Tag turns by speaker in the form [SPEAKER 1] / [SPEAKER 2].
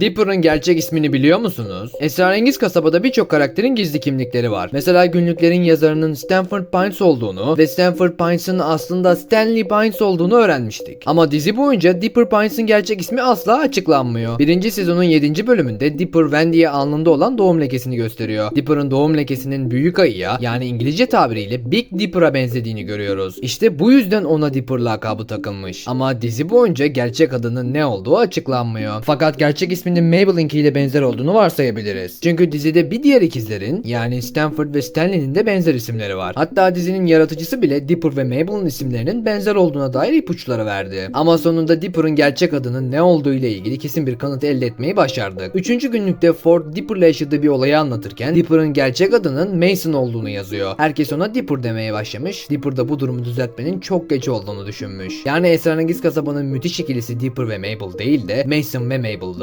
[SPEAKER 1] Dipper'ın gerçek ismini biliyor musunuz? Esrarengiz kasabada birçok karakterin gizli kimlikleri var. Mesela günlüklerin yazarının Stanford Pines olduğunu ve Stanford Pines'ın aslında Stanley Pines olduğunu öğrenmiştik. Ama dizi boyunca Dipper Pines'ın gerçek ismi asla açıklanmıyor. Birinci sezonun 7. bölümünde Dipper Wendy'ye alnında olan doğum lekesini gösteriyor. Dipper'ın doğum lekesinin büyük ayıya yani İngilizce tabiriyle Big Dipper'a benzediğini görüyoruz. İşte bu yüzden ona Dipper lakabı takılmış. Ama dizi boyunca gerçek adının ne olduğu açıklanmıyor. Fakat gerçek isminin Mabel'inkiyle benzer olduğunu varsayabiliriz. Çünkü dizide bir diğer ikizlerin yani Stanford ve Stanley'nin de benzer isimleri var. Hatta dizinin yaratıcısı bile Dipper ve Mabel'ın isimlerinin benzer olduğuna dair ipuçları verdi. Ama sonunda Dipper'ın gerçek adının ne olduğu ile ilgili kesin bir kanıt elde etmeyi başardık. Üçüncü günlükte Ford Dipper'la yaşadığı bir olayı anlatırken Dipper'ın gerçek adının Mason olduğunu yazıyor. Herkes ona Dipper demeye başlamış. Dipper da bu durumu düzeltmenin çok geç olduğunu düşünmüş. Yani esrarengiz kasabanın müthiş ikilisi Dipper ve Mabel değil de Mason ve Mabel'dı.